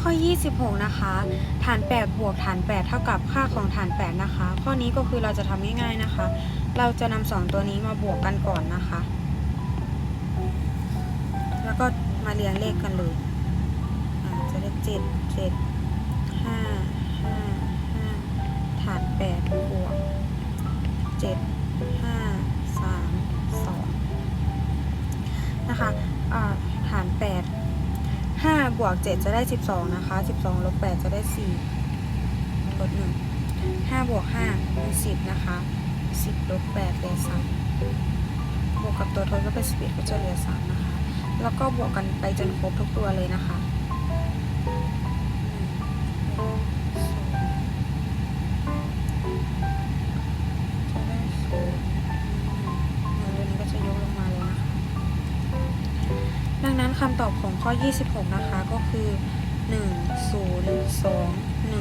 ข้อ 26 นะคะฐาน 8 บวกฐาน 8 เท่ากับค่าของฐาน 8 นะคะ ข้อนี้ก็คือเราจะทำง่ายๆนะคะ เราจะนำสองตัวนี้มาบวกกันก่อนนะคะ แล้วก็มาเรียงเลขกันเลยอ่าจะได้เจ็ดเจ็ดห้าห้าห้าฐาน8บวกเจ็ดห้าสามสองนะคะ บวก7จะได้12นะคะ12ลบ8จะได้4ลด1 5บวก5เป็น10นะคะ10ลบ8เป็น3บวกกับตัวทดก็เป็น11ก็จะเหลือ3นะคะ แล้วก็บวกกันไปจนครบทุกตัวเลยนะคะำตอบของข้อ 26 นะคะ ก็คือ 1 0 2